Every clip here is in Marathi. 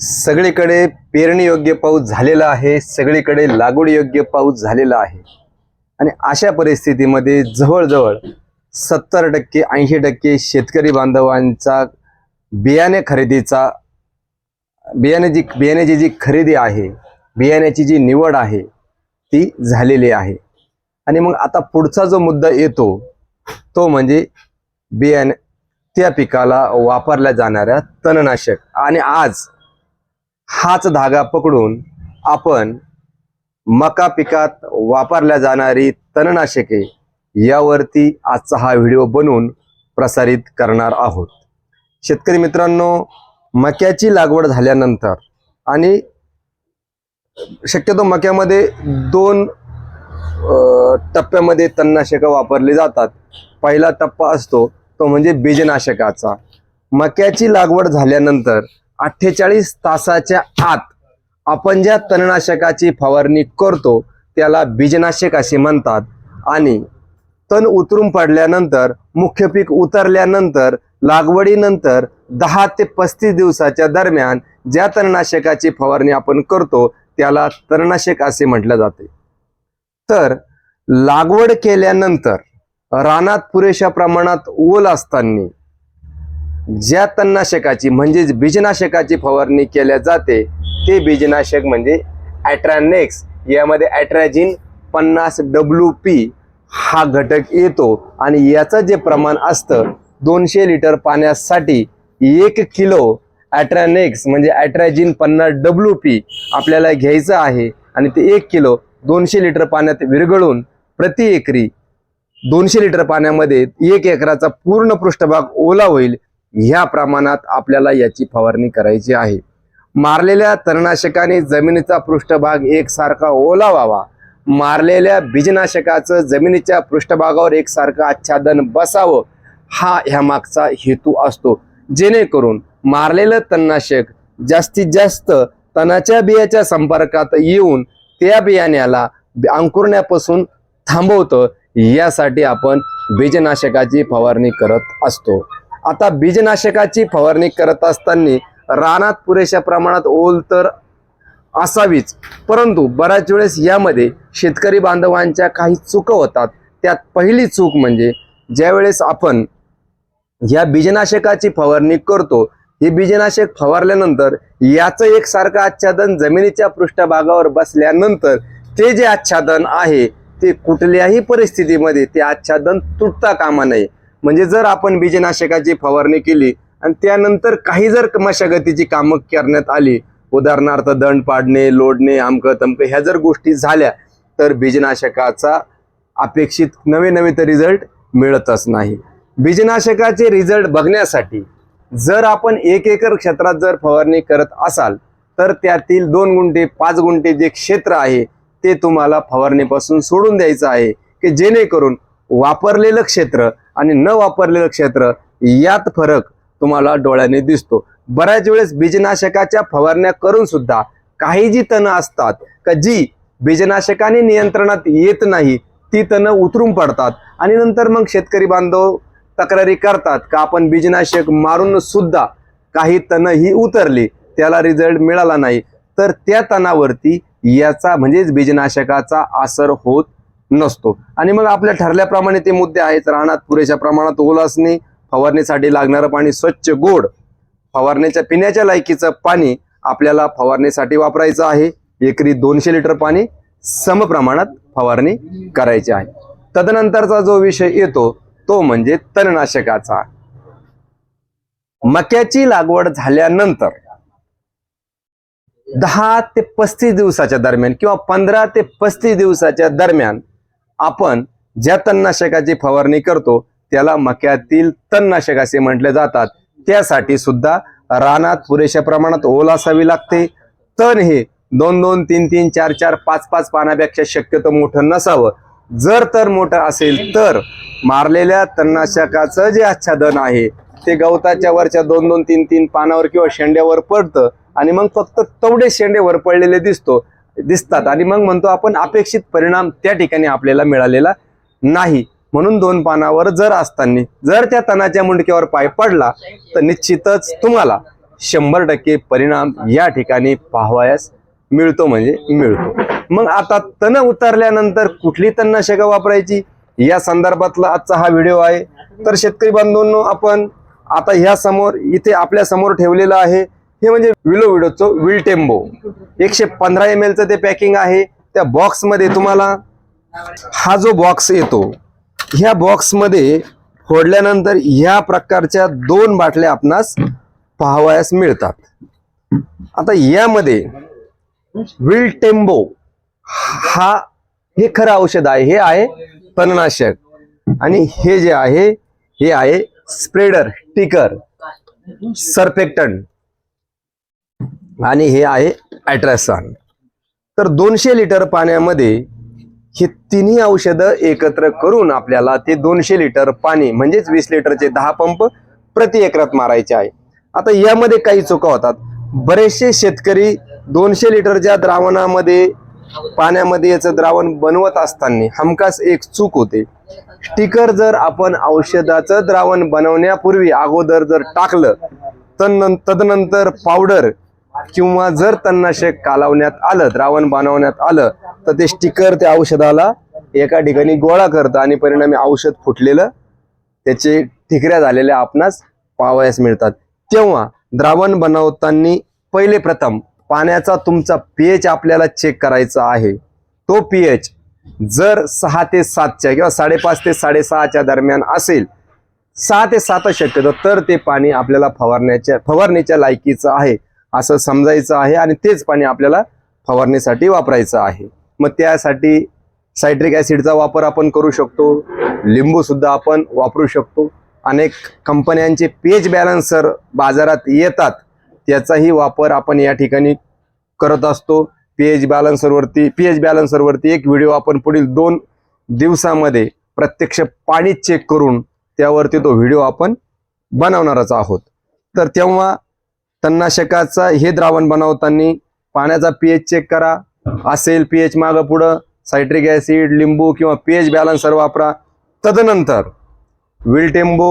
सगळीकडे पेरणीयोग्य पाऊस झालेला आहे सगळीकडे लागवडीयोग्य पाऊस झालेला आहे. आणि अशा परिस्थितीमध्ये जवळजवळ सत्तर टक्के ऐंशी टक्के शेतकरी बांधवांचा बियाणे खरेदीचा बियाण्याची बियाण्याची जी खरेदी आहे बियाण्याची जी निवड आहे ती झालेली आहे. आणि मग आता पुढचा जो मुद्दा येतो तो म्हणजे बियाणे त्या पिकाला वापरल्या जाणाऱ्या तणनाशक. आणि आज हाच धागा पकडून आपण मका पिकात वापरल्या जाणारी तणनाशके यावरती आजचा हा व्हिडिओ बनवून प्रसारित करणार आहोत. शेतकरी मित्रांनो मक्याची लागवड झाल्यानंतर आणि शक्यतो मक्यामध्ये दोन टप्प्यामध्ये तणनाशकं वापरली जातात. पहिला टप्पा असतो तो म्हणजे बीजनाशकाचा. मक्याची लागवड झाल्यानंतर अठ्ठेचाळीस तासाच्या आत आपण ज्या तणनाशकाची फवारणी करतो त्याला बीजनाशक असे म्हणतात. आणि तण उतरून पडल्यानंतर मुख्य पीक उतरल्यानंतर लागवडीनंतर दहा ते पस्तीस दिवसाच्या दरम्यान ज्या तणनाशकाची फवारणी आपण करतो त्याला तणनाशक असे म्हटलं जाते. तर लागवड केल्यानंतर रानात पुरेशा प्रमाणात ओल असताना ज्या तणनाशकाची म्हणजेच बीजनाशकाची फवारणी केल्या जाते ते बीजनाशक म्हणजे ॲट्रॅनेक्स. यामध्ये ॲट्रॅजिन पन्नास डब्ल्यू पी हा घटक येतो आणि याचं जे प्रमाण असतं दोनशे लिटर पाण्यासाठी एक किलो ॲट्रॅनेक्स म्हणजे ॲट्रॅजिन पन्नास डब्ल्यू पी आपल्याला घ्यायचं आहे आणि ते एक किलो दोनशे लिटर पाण्यात विरघळून प्रति एकरी दोनशे लिटर पाण्यामध्ये एक एकराचा पूर्ण पृष्ठभाग ओला होईल ह्या प्रमाणात आपल्याला याची फवारणी करायची आहे. मारलेल्या तणनाशकाने जमिनीचा पृष्ठभाग एकसारखा ओला व्हावा मारलेल्या बीजनाशकाचं जमिनीच्या पृष्ठभागावर एकसारखं आच्छादन बसावं हा ह्या मागचा हेतू असतो. जेणेकरून मारलेलं तणनाशक जास्तीत जास्त तणाच्या बियाच्या संपर्कात येऊन त्या बियाण्याला अंकुरण्यापासून थांबवतं यासाठी आपण बीजनाशकाची फवारणी करत असतो. आता बीजनाशकाची फवारणी करत असताना रानात पुरेशा प्रमाणात ओल तर असावीच परंतु बऱ्याच वेळेस यामध्ये शेतकरी बांधवांच्या काही चुका होतात. त्यात पहिली चूक म्हणजे ज्यावेळेस आपण या बीजनाशकाची फवारणी करतो हे बीजनाशक फवारल्यानंतर याचं एकसारखं आच्छादन जमिनीच्या पृष्ठभागावर बसल्यानंतर ते जे आच्छादन आहे ते कुठल्याही परिस्थितीमध्ये ते आच्छादन तुटता कामा नये. म्हणजे जर आपण बीजनाशकाची फवारणी केली आणि त्यानंतर काही जर मशागतीची कामं करण्यात आली उदाहरणार्थ दंड पाडणे लोडणे आमकं तमकं ह्या जर गोष्टी झाल्या तर बीजनाशकाचा अपेक्षित नवे नवे तर रिझल्ट मिळतच नाही. बीजनाशकाचे रिझल्ट बघण्यासाठी जर आपण एक एकर क्षेत्रात जर फवारणी करत असाल तर त्यातील दोन गुंठे पाच गुंठे जे क्षेत्र आहे ते तुम्हाला फवारणीपासून सोडून द्यायचं आहे की जेणेकरून वापरलेलं क्षेत्र आणि न वापरलेलं क्षेत्र यात फरक तुम्हाला डोळ्याने दिसतो. बऱ्याच वेळेस बीजनाशकाच्या फवारण्या करून सुद्धा काही जी तणं असतात का जी बीजनाशकाने नियंत्रणात येत नाही ती तणं उतरून पडतात. आणि नंतर मग शेतकरी बांधव तक्रारी करतात का आपण बीजनाशक मारून सुद्धा काही तणं ही उतरली त्याला रिझल्ट मिळाला नाही. तर त्या तणावरती याचा म्हणजेच बीजनाशकाचा असर होत नसतो. आणि मग आपल्या ठरल्याप्रमाणे ते मुद्दे आहेत. रानात पुरेशा प्रमाणात ओल असणे फवारणीसाठी लागणारं पाणी स्वच्छ गोड फवारण्याच्या पिण्याच्या लायकीचं पाणी आपल्याला फवारणीसाठी वापरायचं आहे. एकरी दोनशे लिटर पाणी समप्रमाणात फवारणी करायची आहे. तदनंतरचा जो विषय येतो तो म्हणजे तणनाशकाचा. मक्याची लागवड झाल्यानंतर दहा ते पस्तीस दिवसाच्या दरम्यान किंवा पंधरा ते पस्तीस दिवसाच्या दरम्यान आपण ज्या तणनाशकाची फवारणी करतो त्याला मक्यातील तणनाशक असे म्हटले जातात. त्यासाठी सुद्धा रानात पुरेशा प्रमाणात ओल असावी लागते. तण हे दोन दोन तीन तीन चार चार पाच पाच पानापेक्षा शक्यतो मोठं नसावं. जर तर मोठं असेल तर मारलेल्या तणनाशकाचं जे आच्छादन आहे ते गवताच्या वरच्या दोन दोन तीन तीन पानावर किंवा शेंड्यावर पडतं आणि मग फक्त तेवढे शेंडे वर पडलेले दिसतो. दिसतात. आणि मग म्हणतो आपण अपेक्षित परिणाम त्या ठिकाणी आपल्याला मिळालेला नाही. म्हणून दोन पानावर जर असताना जर त्या तणाच्या मुंडक्यावर पाय पडला तर निश्चितच तुम्हाला शंभर टक्के परिणाम या ठिकाणी पाहावयास मिळतो म्हणजे मिळतो. मग आता तण उतरल्यानंतर कुठली तणनाशकं वापरायची? या संदर्भातला आजचा हा व्हिडिओ आहे. तर शेतकरी बांधवांनो आपण आता ह्या समोर इथे आपल्यासमोर ठेवलेलं आहे. हे म्हणजे विलो विडोचं विल टेम्बो. एकशे पंधरा एम एलचं ते पॅकिंग आहे. त्या बॉक्समध्ये तुम्हाला हा जो बॉक्स येतो ह्या बॉक्समध्ये फोडल्यानंतर ह्या प्रकारच्या दोन बाटल्या आपणास पाहावयास मिळतात. आता यामध्ये विल टेम्बो हा हे खरं औषध आहे हे आहे तणनाशक. आणि हे जे आहे हे आहे स्प्रेडर टिकर सर्फेक्टन आणि हे आहे ॲट्रॅसन. तर दोनशे लिटर पाण्यामध्ये ही तिन्ही औषधं एकत्र करून आपल्याला ते दोनशे लिटर पाणी म्हणजेच वीस लिटरचे दहा पंप प्रति एकरात मारायचे आहे. आता यामध्ये काही चुका होतात. बरेचसे शेतकरी दोनशे लिटरच्या द्रावणामध्ये पाण्यामध्ये याचं द्रावण बनवत असताना हमखास एक चूक होते. स्टिकर जर आपण औषधाचं द्रावण बनवण्यापूर्वी अगोदर जर टाकलं तर तदनंतर पावडर किंवा जर तणनाशक कालवण्यात आलं द्रावण बनवण्यात आलं तर ते स्टिकर त्या औषधाला एका ठिकाणी गोळा करतं आणि परिणामी औषध फुटलेलं त्याचे ठिकऱ्या झालेल्या आपणास पावयास मिळतात. तेव्हा द्रावण बनवताना पहिले प्रथम पाण्याचा तुमचा पीएच आपल्याला चेक करायचा आहे. तो पीएच जर सहा ते सातच्या किंवा साडेपाच ते साडेसहाच्या दरम्यान असेल सहा ते सात शक्यतो तर ते पाणी आपल्याला फवारण्याच्या फवारणीच्या लायकीचं आहे. असं समजायचं आहे आणि तेच पाणी आपल्याला फवारणीसाठी वापरायचं आहे. मग त्यासाठी सायट्रिक ॲसिडचा वापर आपण करू शकतो. लिंबूसुद्धा आपण वापरू शकतो. अनेक कंपन्यांचे पेज बॅलन्सर बाजारात येतात. त्याचाही वापर आपण या ठिकाणी करत असतो. पीएच बॅलन्सरवरती पी एच बॅलन्सरवरती एक व्हिडिओ आपण पुढील दोन दिवसामध्ये प्रत्यक्ष पाणी चेक करून त्यावरती तो व्हिडिओ आपण बनवणारच आहोत. तर तेव्हा तणनाशकाचा हे द्रावण बनवताना पाण्याचा पीएच चेक करा. असेल पीएच मागं पुढं. सायट्रिक ॲसिड लिंबू किंवा पीएच बॅलन्सर वापरा. तदनंतर विलटेंबो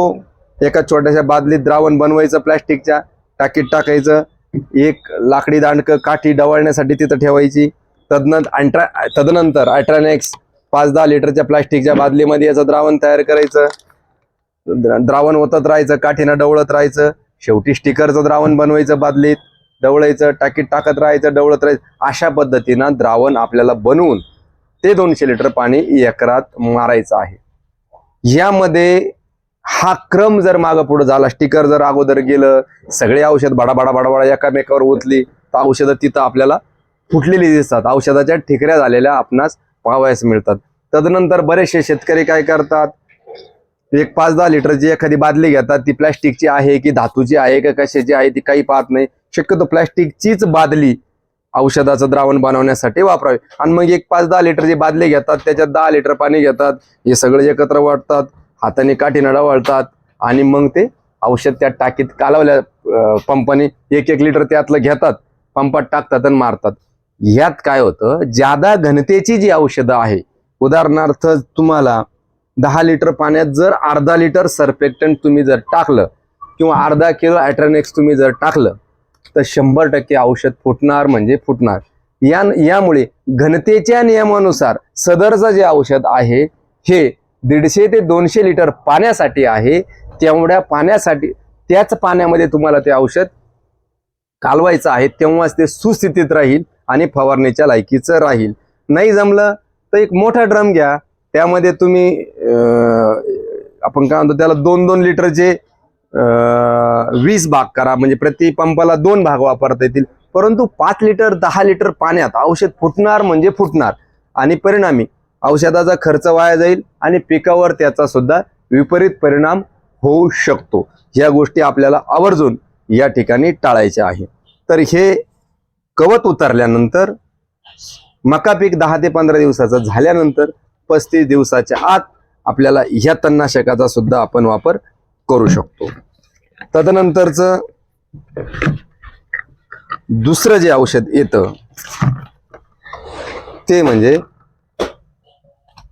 एका छोट्याशा बादलीत द्रावण बनवायचं प्लॅस्टिकच्या टाकीत टाकायचं. एक लाकडी दांडकं काठी डवळण्यासाठी तिथं ठेवायची. तदनंतर अँट्रा तदनंतर अल्ट्रानेक्स पाच दहा लिटरच्या प्लॅस्टिकच्या बादलीमध्ये याचं द्रावण तयार करायचं. द्रावण ओतत राहायचं काठीनं डवळत राहायचं. शेवटी स्टिकरचं द्रावण बनवायचं बादलीत डवळायचं टाकीत टाकत राहायचं डवळत राहायचं. अशा पद्धतीनं द्रावण आपल्याला बनवून ते दोनशे लिटर पाणी एकरात मारायचं आहे. यामध्ये हा क्रम जर मागं पुढे झाला स्टिकर जर अगोदर गेलं सगळे औषध बडाबडा बडाबडा एकामेकावर ओतली तर औषधं तिथं आपल्याला फुटलेली दिसतात. औषधाच्या ठिकऱ्या झालेल्या आपणास पावायस मिळतात. तदनंतर बरेचसे शेतकरी काय करतात? एक पाच दहा लिटरची एखादी बादली घेतात ती प्लॅस्टिकची आहे की धातूची आहे का कशाची आहे ती काही पाहत नाही. शक्यतो प्लॅस्टिकचीच बादली औषधाचं द्रावण बनवण्यासाठी वापरावी. आणि मग एक पाच दहा लिटरची बादली घेतात त्याच्यात दहा लिटर पाणी घेतात. हे सगळे एकत्र वाटतात हाताने काठी वळतात आणि मग ते औषध त्या टाकीत कालवल्या पंपाने एक एक लिटर त्यातलं घेतात पंपात टाकतात आणि मारतात. ह्यात काय होतं? ज्यादा घनतेची जी औषधं आहे उदाहरणार्थ तुम्हाला दहा लिटर पाण्यात जर अर्धा लिटर सर्फेक्टंट तुम्ही जर टाकलं किंवा अर्धा किलो ॲट्रॅनेक्स तुम्ही जर टाकलं तर शंभर टक्के औषध फुटणार म्हणजे फुटणार. या यामुळे घनतेच्या नियमानुसार सदरचं जे औषध आहे हे दीडशे ते दोनशे लिटर पाण्यासाठी आहे. तेवढ्या पाण्यासाठी त्याच पाण्यामध्ये तुम्हाला ते औषध कालवायचं आहे तेव्हाच ते सुस्थितीत राहील आणि फवारणीच्या लायकीचं राहील. नाही जमलं तर एक मोठा ड्रम घ्या. त्यामध्ये तुम्ही आपण काय म्हणतो त्याला दोन दोन लिटरचे वीस भाग करा. म्हणजे प्रति पंपाला दोन भाग वापरता येतील. परंतु पाच लिटर दहा लिटर पाण्यात औषध फुटणार म्हणजे फुटणार. आणि परिणामी औषधाचा खर्च वाया जाईल आणि पिकावर त्याचा सुद्धा विपरीत परिणाम होऊ शकतो. या गोष्टी आपल्याला आवर्जून या ठिकाणी टाळायच्या आहे तर हे कवत उतरल्यानंतर मका पीक दहा ते पंधरा दिवसाचा झाल्यानंतर पस्तीस दिवसाच्या आत आपल्याला ह्या तणनाशकाचा सुद्धा आपण वापर करू शकतो. तदनंतरचं दुसरं जे औषध येतं ते म्हणजे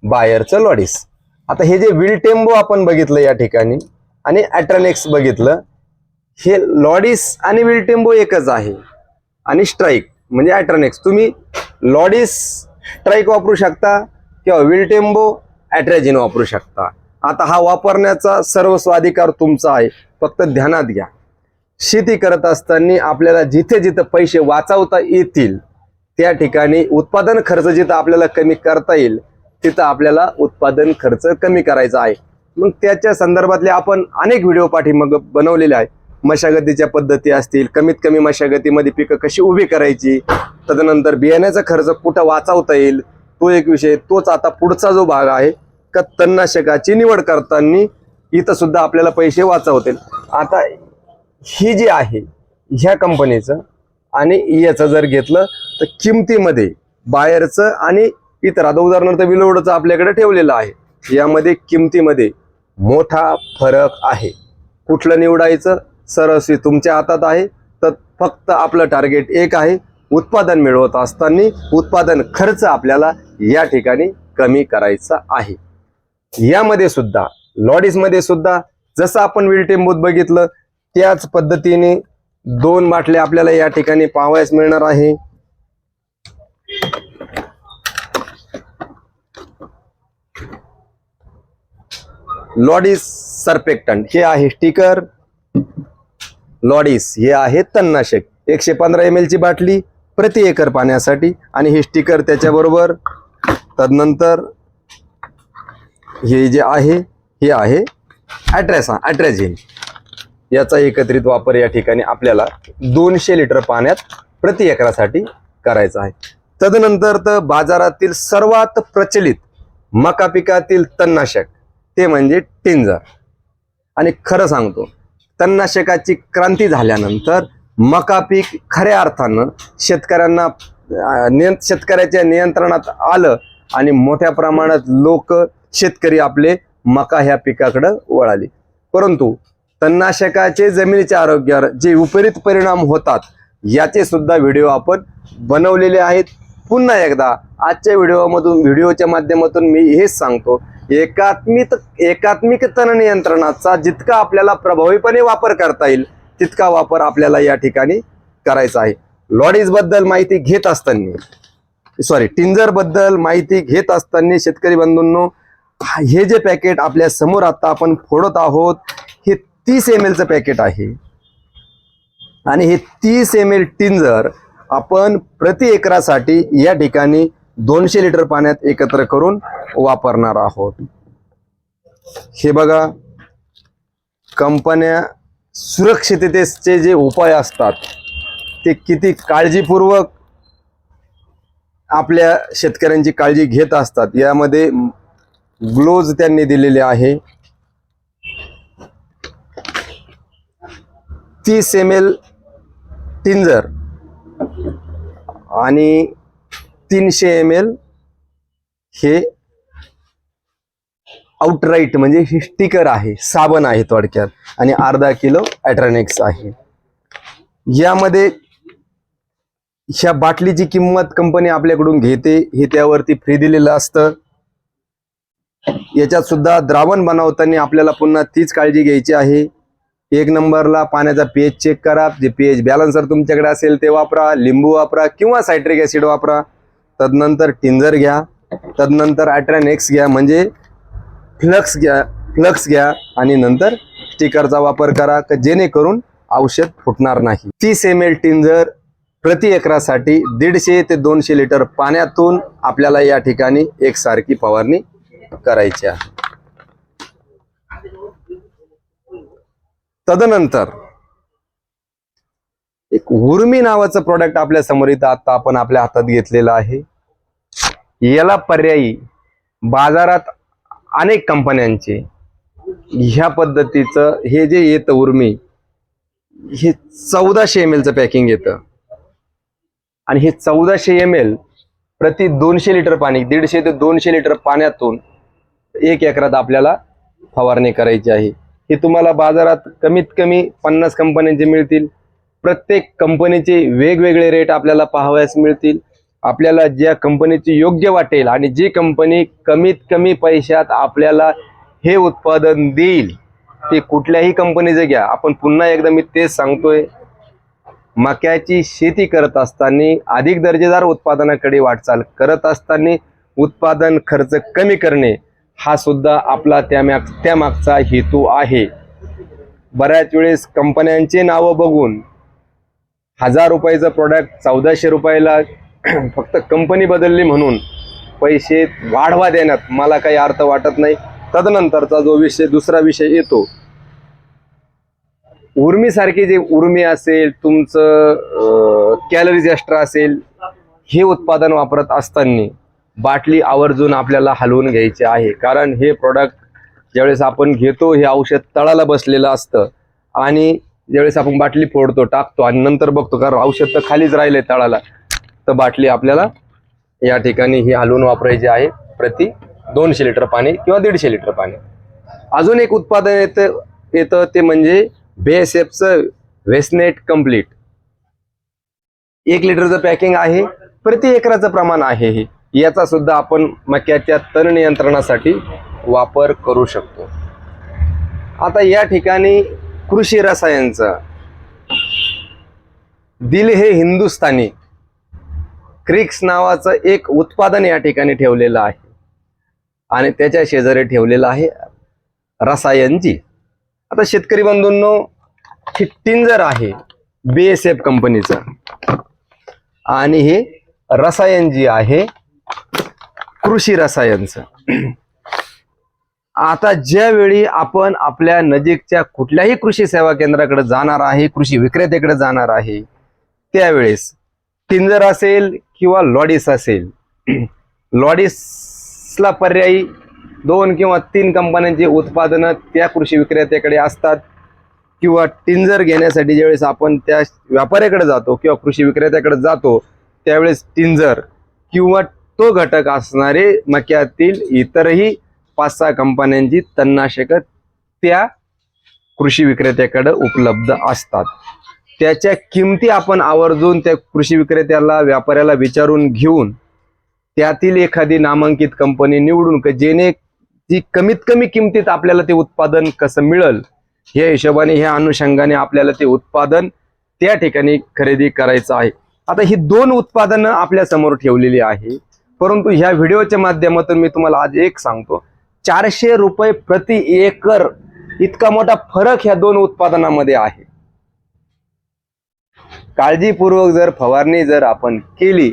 बायरचं लॉडिस. आता हे जे विलटेम्बो आपण बघितलं या ठिकाणी आणि ॲट्रॅनेक्स बघितलं हे लॉडिस आणि विल्टेम्बो एकच आहे आणि स्ट्राईक म्हणजे ॲट्रॅनेक्स. तुम्ही लॉडिस स्ट्राईक वापरू शकता किंवा विल्टेम्बो ॲट्रॅजिन वापरू शकता. आता हा वापरण्याचा सर्व स्वाधिकार तुमचा आहे. फक्त ध्यानात घ्या. शेती करत असताना आपल्याला जिथे जिथे पैसे वाचवता येतील त्या ठिकाणी उत्पादन खर्च जिथं आपल्याला कमी करता येईल तिथं आपल्याला उत्पादन खर्च कमी करायचा आहे. मग त्याच्या संदर्भातले आपण अनेक व्हिडिओ पाठीमाग बनवलेले आहे मशागतीच्या पद्धती असतील कमीत कमी मशागतीमध्ये पिकं कशी उभी करायची तदनंतर बियाण्याचा खर्च कुठं वाचवता येईल तो एक विषय तोच आता पुढचा जो भाग आहे का तणनाशकाची निवड करताना इथं सुद्धा आपल्याला पैसे वाचवतील. आता ही जी आहे ह्या कंपनीचं आणि याचं जर घेतलं तर किमतीमध्ये बाहेरचं आणि इतर आता उदाहरणार्थ विलोडचं आपल्याकडे ठेवलेलं आहे. यामध्ये किमतीमध्ये मोठा फरक आहे. कुठलं निवडायचं? सरस्वी तुमच्या हातात आहे तर फक्त आपलं टार्गेट एक आहे. उत्पादन मिळवत असताना उत्पादन खर्च आपल्याला या ठिकाणी कमी करायचा आहे. यामध्ये सुद्धा लॉडीजमध्ये सुद्धा जसं आपण विलटेंबूत बघितलं त्याच पद्धतीने दोन बाटल्या आपल्याला या ठिकाणी पाहावयास मिळणार आहे. लॉडीस सर्पेक्टंट हे आहे स्टिकर. लॉडीस हे आहे तणनाशक एकशे पंधरा एम ची बाटली. प्रति एकर पाण्यासाठी. आणि हे स्टिकर त्याच्याबरोबर तदनंतर हे जे आहे हे आहे ॲट्रेसा ॲट्रॅझिन याचा एकत्रित वापर या ठिकाणी आपल्याला दोनशे लिटर पाण्यात प्रति एकरासाठी करायचा आहे. तदनंतर तर बाजारातील सर्वात प्रचलित मका पिकातील तणनाशक ते म्हणजे टिंजर. आणि खरं सांगतो तणनाशकाची क्रांती झाल्यानंतर मका पीक खऱ्या अर्थानं शेतकऱ्यांना नियंत शेतकऱ्याच्या नियंत्रणात आलं आणि मोठ्या प्रमाणात लोक शेतकरी आपले मका ह्या पिकाकडं वळाले. परंतु तणनाशकाचे जमिनीच्या आरोग्यावर जे विपरीत परिणाम होतात याचे सुद्धा व्हिडिओ आपण बनवलेले आहेत. पुन्हा एकदा आजच्या व्हिडिओमधून व्हिडिओच्या माध्यमातून मी हेच सांगतो एकात्मिक एकात्मिक तण नियंत्रणाचा जितका आपल्याला प्रभावीपणे वापर करता येईल तितका वापर आपल्याला या ठिकाणी करायचा आहे. लॉडीजबद्दल माहिती घेत असताना सॉरी टिंजरबद्दल माहिती घेत असताना शेतकरी बंधूंनो हे जे पॅकेट आपल्यासमोर आता आपण फोडत आहोत हे तीस एम एलचं पॅकेट आहे. आणि हे तीस एम एल टिंजर आपण प्रति एकरासाठी या ठिकाणी दोनशे लिटर पाण्यात एकत्र करून वापरणार आहोत. हे बघा कंपन्या सुरक्षिततेचे जे उपाय असतात ते किती काळजीपूर्वक आपल्या शेतकऱ्यांची काळजी घेत असतात यामध्ये ग्लोज त्यांनी दिलेले आहे. तीस एम एल टिंजर आणि तीनशे एम एल हे आउटराईट म्हणजे हे स्टिकर आहे साबण आहे थोडक्यात. आणि अर्धा किलो ॲट्रॅनिक्स आहे. यामध्ये ह्या बाटलीची किंमत कंपनी आपल्याकडून घेते हे त्यावरती फ्री दिलेलं असतं. याच्यात सुद्धा द्रावण बनवताना आपल्याला पुन्हा तीच काळजी घ्यायची आहे. एक नंबरला पाण्याचा पीएच चेक करा. जे पीएच बॅलन्सर तुमच्याकडे असेल ते वापरा लिंबू वापरा किंवा सायट्रिक ॲसिड वापरा. तदनंतर टिंजर घ्या. तदनंतर ॲट्रॅनेक्स घ्या. म्हणजे फ्लक्स घ्या फ्लक्स घ्या आणि नंतर स्टिकरचा वापर करा का जेणेकरून औषध फुटणार नाही. तीस एम एल टिंजर प्रति एकरासाठी दीडशे ते दोनशे लिटर पाण्यातून आपल्याला या ठिकाणी एकसारखी फवारणी करायची आहे. तदनंतर एक उर्मी नावाचं प्रोडक्ट आपल्यासमोर इथं आता आपण आपल्या हातात घेतलेलं आहे. याला पर्यायी बाजारात अनेक कंपन्यांचे. ह्या पद्धतीचं हे जे येतं उर्मी हे चौदाशे एम एलचं पॅकिंग येतं. आणि हे चौदाशे एम एल प्रति दोनशे लिटर पाणी दीडशे ते दोनशे लिटर पाण्यातून एक एकरात आपल्याला फवारणी करायची आहे. हे तुम्हाला बाजारात कमीत कमी पन्नास कंपन्यांचे मिळतील. प्रत्येक कंपनीचे वेगवेगळे रेट आपल्याला पाहावयास मिळतील. आपल्याला ज्या कंपनीची योग्य वाटेल आणि जी कंपनी कमीत कमी पैशात आपल्याला हे उत्पादन देईल ते कुठल्याही कंपनीचं घ्या. आपण पुन्हा एकदा मी तेच सांगतोय. मक्याची शेती करत असताना अधिक दर्जेदार उत्पादनाकडे वाटचाल करत असताना उत्पादन खर्च कमी करणे हा सुद्धा आपला त्या माग हेतू आहे. बऱ्याच वेळेस कंपन्यांचे नावं बघून हजार रुपयाचं प्रोडक्ट चौदाशे रुपयाला फक्त कंपनी बदलली म्हणून पैसे वाढवा देण्यात मला काही अर्थ वाटत नाही. तदनंतरचा जो विषय दुसरा विषय येतो. उर्मीसारखे जे उर्मी असेल तुमचं कॅलरीज एक्स्ट्रा असेल हे उत्पादन वापरत असताना बाटली आवर्जून आपल्याला हलवून घ्यायची आहे. कारण हे प्रॉडक्ट ज्यावेळेस आपण घेतो हे औषध तळाला बसलेलं असतं. आणि ज्यावेळेस आपण बाटली फोडतो टाकतो आणि नंतर बघतो कारण औषध तर खालीच राहिलंय तळाला. तर बाटली आपल्याला या ठिकाणी ही हलवून वापरायची आहे. प्रति दोनशे लिटर पाणी किंवा दीडशे लिटर पाणी. अजून एक उत्पादन येतं येतं ते म्हणजे बेएसएफचं वेस्नेट कंप्लीट एक लिटरचं पॅकिंग आहे प्रति एकराचं प्रमाण आहे हे. याचा सुद्धा आपण मक्याच्या तण नियंत्रणासाठी वापर करू शकतो. आता या ठिकाणी कृषी रसायनचं. दिल हे हिंदुस्थानी क्रिक्स नावाचं एक उत्पादन या ठिकाणी ठेवलेलं आहे. आणि त्याच्या शेजारी ठेवलेलं आहे रसायनजी. आता शेतकरी बंधूंनो हे टिंजर आहे बी एस एफ कंपनीचं आणि हे रसायन जी आहे कृषी रसायनचं. आता ज्यावेळी आपण आपल्या नजीकच्या कुठल्याही कृषी सेवा केंद्राकडे जाणार आहे कृषी विक्रेत्याकडे जाणार आहे त्यावेळेस टिंजर असेल किंवा लॉडिस असेल लॉडिसला पर्यायी दोन किंवा तीन कंपन्यांची उत्पादनं त्या कृषी विक्रेत्याकडे असतात किंवा टिंजर घेण्यासाठी ज्यावेळेस आपण त्या व्यापाऱ्याकडे जातो किंवा कृषी विक्रेत्याकडे जातो त्यावेळेस टिंजर किंवा तो घटक असणारे मक्यातील इतरही पाच सहा कंपन्यांची तणनाशकं त्या कृषी विक्रेत्याकडे उपलब्ध असतात. त्याच्या किमती आपण आवर्जून त्या कृषी विक्रेत्याला व्यापाऱ्याला विचारून घेऊन त्यातील एखादी नामांकित कंपनी निवडून का जेणे जी कमीत कमी किमतीत आपल्याला ते उत्पादन कसं मिळेल ह्या हिशोबाने ह्या अनुषंगाने आपल्याला ते उत्पादन त्या ठिकाणी खरेदी करायचं आहे. आता ही दोन उत्पादनं आपल्यासमोर ठेवलेली आहे. परंतु ह्या व्हिडिओच्या माध्यमातून मी तुम्हाला आज एक सांगतो. चारशे रुपये प्रति एकर इतका मोठा फरक ह्या दोन उत्पादनामध्ये आहे. काळजीपूर्वक जर फवारणी जर आपण केली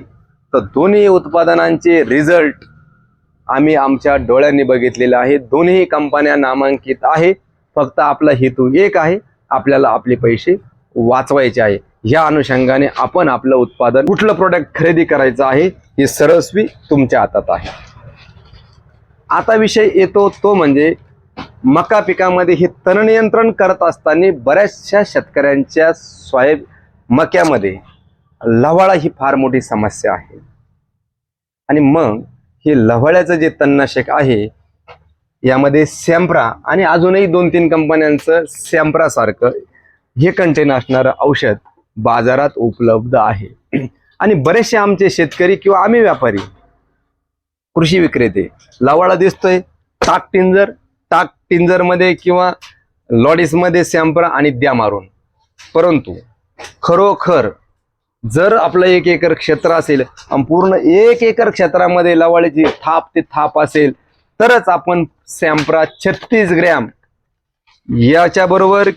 तर दोन्ही उत्पादनांचे रिझल्ट आम्ही आमच्या डोळ्यांनी बघितलेले आहे. दोन्ही कंपन्या नामांकित आहे. फक्त आपला हेतू एक आहे. आपल्याला आपले पैसे वाचवायचे आहे. या अनुषंगाने आपण आपलं उत्पादन कुठलं प्रोडक्ट खरेदी करायचं आहे हे सरस्वी तुमच्या हातात आहे. आता विषय येतो तो म्हणजे मका पिकामध्ये हे तण नियंत्रण करत असताना बऱ्याचशा शेतकऱ्यांच्या स्वायब मक्यामध्ये लवाळा ही फार मोठी समस्या आहे. आणि मग हे लव्हाळ्याचं जे तणनाशक आहे यामध्ये सॅम्प्रा आणि अजूनही दोन तीन कंपन्यांचं सॅम्प्रा सारखं हे कंटेन असणारं औषध बाजारात उपलब्ध आहे. आणि बरेचसे आमचे शेतकरी किंवा आम्ही व्यापारी कृषी विक्रेते लवाळा दिसतोय टाक टिंजर ताक टिंजरमध्ये किंवा लॉडिसमध्ये सॅम्प्रा आणि द्या मारून. परंतु खरोखर जर आपलं एक एकर क्षेत्र असेल आणि पूर्ण एक एकर क्षेत्रामध्ये लवाळीची थाप ते थाप असेल तरच आपण सॅम्प्रा छत्तीस ग्रॅम याच्या बरोबर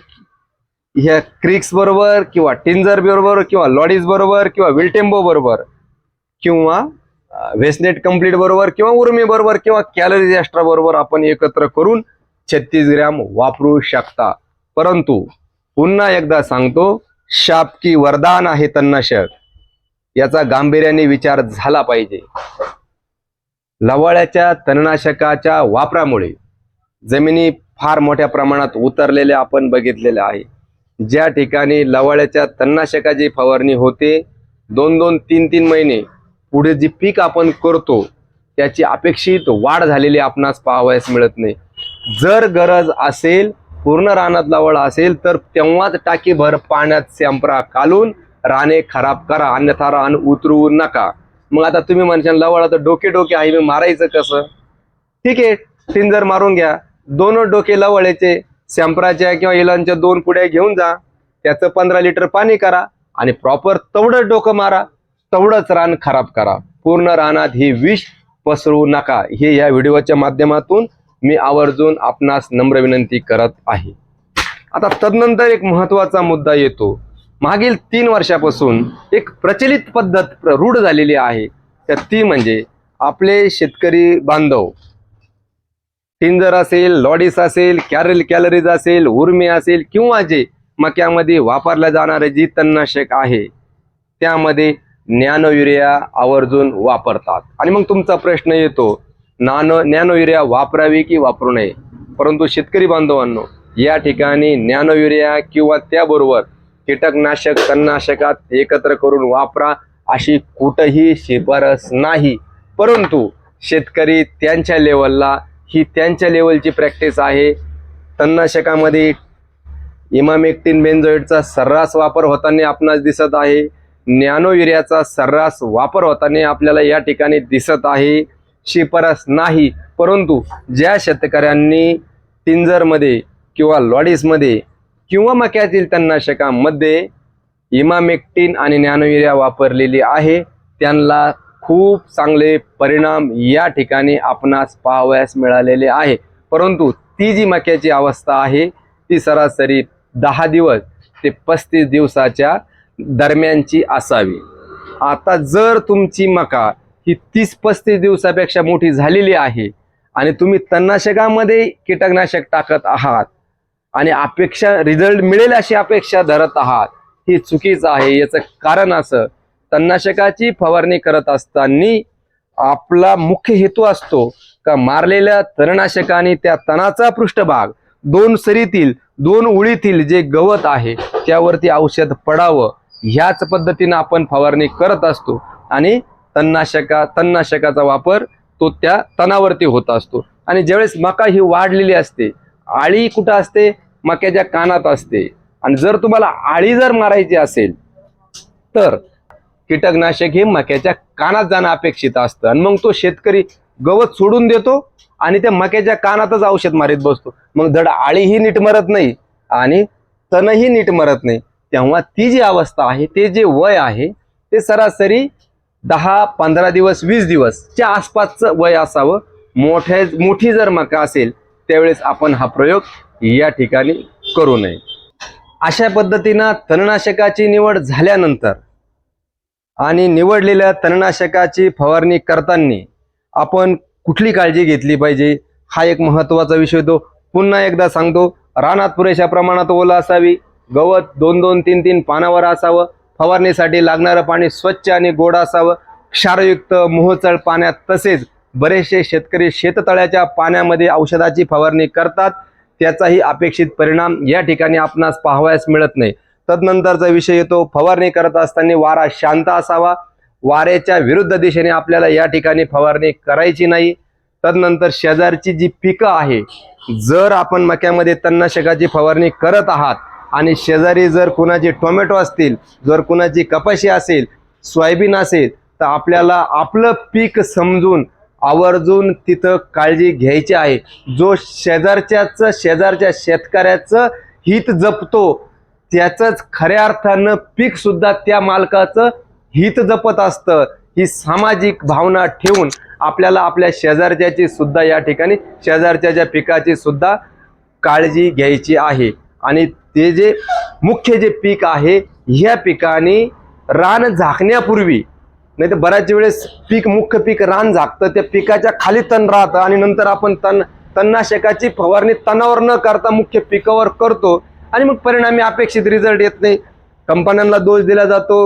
ह्या क्रिक्स बरोबर किंवा टिंजर बरोबर किंवा लॉडीज बरोबर किंवा विल्टेम्बो बरोबर किंवा वेस्नेट कंप्लीट बरोबर किंवा उर्मी बरोबर किंवा कॅलरीज एक्स्ट्रा बरोबर आपण एकत्र करून छत्तीस ग्रॅम वापरू शकता. परंतु पुन्हा एकदा सांगतो शाप की वरदान आहे तन्नाशक याचा गांभीर्याने विचार झाला पाहिजे. लवाळ्याच्या तणनाशकाच्या वापरामुळे जमिनी फार मोठ्या प्रमाणात उतरलेल्या आपण बघितलेल्या आहे. ज्या ठिकाणी लवाळ्याच्या तणनाशकाची फवारणी होते दोन दोन तीन तीन महिने पुढे जी पीक आपण करतो त्याची अपेक्षित वाढ झालेली आपणास पाहावयास मिळत नाही. जर गरज असेल पूर्ण रानात लवळ असेल तर तेव्हाच टाकीभर पाण्यात सॅम्परा कालून. राणे खराब करा अन्यथा रान उतरवू नका. मग आता तुम्ही म्हणशाल लवळ तर डोके डोके आहे मी मारायचं कसं? ठीक आहे टिंजर मारून घ्या. दोन डोके लवळ्याचे सॅम्पराच्या किंवा इलांच्या दोन पुड्या घेऊन जा. त्याचं पंधरा लिटर पाणी करा आणि प्रॉपर तेवढं डोकं मारा. तेवढंच रान खराब करा. पूर्ण रानात ही विष पसरू नका. हे या व्हिडिओच्या माध्यमातून मी आवर्जून आपणास नम्र विनंती करत आहे. आता तदनंतर एक महत्त्वाचा मुद्दा येतो. मागील तीन वर्षापासून एक प्रचलित पद्धत रूढ झालेली आहे. तर ती म्हणजे आपले शेतकरी बांधव. टिंजर असेल लॉडीस असेल कॅरल कॅलरीज असेल उर्मी असेल किंवा जे मक्यामध्ये वापरल्या जाणारे जी तणनाशक आहे त्यामध्ये नॅनो युरिया आवर्जून वापरतात. आणि मग तुमचा प्रश्न येतो नानो नॅनो युरिया वापरावी की वापरू नये? परंतु शेतकरी बांधवांनो या ठिकाणी नॅनो युरिया किंवा त्याबरोबर कीटकनाशक तणनाशकात एकत्र करून वापरा अशी कुठंही शिफारस नाही. परंतु शेतकरी त्यांच्या लेवलला ही त्यांच्या लेवलची प्रॅक्टिस आहे. तणनाशकामध्ये इमामेक्टिन बेन्झोइडचा सर्रास वापर होताना आपणास दिसत आहे. नॅनो युरियाचा सर्रास वापर होताना आपल्याला या ठिकाणी दिसत आहे. शिफारस नाही. परंतु ज्या शेतकऱ्यांनी टिंजरमध्ये किंवा लॉडीसमध्ये किंवा मक्यातील तणनाशकामध्ये इमामेक्टिन आणि नॅनो वापरलेली आहे त्यांना खूप चांगले परिणाम या ठिकाणी आपणास पाहावयास मिळालेले आहे. परंतु ती जी मक्याची अवस्था आहे ती सरासरी दहा दिवस ते पस्तीस दिवसाच्या दरम्यानची असावी. आता जर तुमची मका ही तीस पस्तीस दिवसापेक्षा मोठी झालेली आहे. आणि तुम्ही तणनाशकामध्ये कीटकनाशक टाकत आहात. आणि अपेक्षा रिझल्ट मिळेल अशी अपेक्षा धरत आहात. ही चुकीचं आहे. याचं कारण असं तणनाशकाची फवारणी करत असताना आपला मुख्य हेतू असतो का मारलेल्या तणनाशकाने त्या तणाचा पृष्ठभाग दोन सरीतील दोन उळीतील जे गवत आहे त्यावरती औषध पडावं. ह्याच पद्धतीनं आपण फवारणी करत असतो. आणि तणनाशका तणनाशकाचा वापर तो त्या तणावरती होत असतो. आणि ज्यावेळेस मका ही वाढलेली असते आळी कुठं असते? मक्याच्या कानात असते. आणि जर तुम्हाला आळी जर मारायची असेल तर कीटकनाशक हे मक्याच्या कानात जाणं अपेक्षित असतं. आणि मग तो शेतकरी गवत सोडून देतो आणि त्या मक्याच्या कानातच औषध मारीत बसतो. मग धड आळीही नीट मरत नाही आणि तणही नीट मरत नाही. तेव्हा ती जी अवस्था आहे ते जे वय आहे ते सरासरी दहा पंधरा दिवस वीस दिवसच्या आसपासचं वय असावं. मोठ्या मोठी जर मका असेल त्यावेळेस आपण हा प्रयोग या ठिकाणी करू नये. अशा पद्धतीनं तणनाशकाची निवड झाल्यानंतर आणि निवडलेल्या तणनाशकाची फवारणी करताना आपण कुठली काळजी घेतली पाहिजे? हा एक महत्त्वाचा विषय तो पुन्हा एकदा सांगतो रानात पुरेशा प्रमाणात ओलं असावी गवत दोन दोन तीन तीन पानावर असावं फवारणीसाठी लागणारं पाणी स्वच्छ आणि गोड असावं. क्षारयुक्त मोहचळ पाण्यात तसेच बरेचसे शेतकरी शेततळ्याच्या पाण्यामध्ये औषधाची फवारणी करतात. त्याचाही अपेक्षित परिणाम या ठिकाणी आपणास पाहावयास मिळत नाही. तदनंतरचा विषय येतो फवारणी करत असताना वारा शांत असावा. वाऱ्याच्या विरुद्ध दिशेने आपल्याला या ठिकाणी फवारणी करायची नाही. तदनंतर शेजारची जी पिकं आहे जर आपण मक्यामध्ये तणनाशकाची फवारणी करत आहात आणि शेजारी जर कुणाची टोमॅटो असतील जर कुणाची कपाशी असेल सोयाबीन असेल तर आपल्याला आपलं पीक समजून आवर्जून तिथं काळजी घ्यायची आहे. जो शेजारच्याच शेजारच्या शेतकऱ्याचं हित जपतो त्याचंच खऱ्या अर्थानं पीकसुद्धा त्या मालकाचं हित जपत असतं. ही सामाजिक भावना ठेवून आपल्याला आपल्या शेजारच्याची सुद्धा या ठिकाणी शेजारच्या ज्या पिकाची सुद्धा काळजी घ्यायची आहे. आणि ते जे मुख्य जे पीक आहे ह्या पिकाने रान झाकण्यापूर्वी नाही तर बऱ्याच वेळेस पीक मुख्य पीक रान झाकतं त्या पिकाच्या खाली तण राहतं आणि नंतर आपण तण तणनाशकाची फवारणी तणावर न करता मुख्य पिकावर करतो आणि मग परिणामी अपेक्षित रिझल्ट येत नाही. कंपन्यांना दोष दिला जातो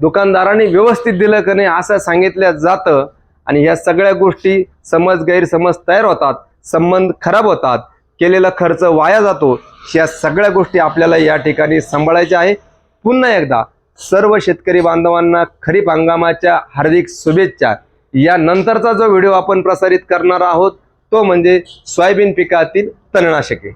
दुकानदाराने व्यवस्थित दिलं का नाही असं सांगितलं जातं आणि ह्या सगळ्या गोष्टी समज गैरसमज तयार होतात संबंध खराब होतात. केलेला खर्च वाया जातो या सगळ्या गोष्टी आपल्याला या ठिकाणी सांभाळायच्या आहे. पुन्हा एकदा सर्व शेतकरी बांधवांना खरीप हंगामाच्या हार्दिक शुभेच्छा. या नंतरचा जो व्हिडिओ आपण प्रसारित करणार आहोत तो म्हणजे सोयाबीन पिकातील तणनाशके.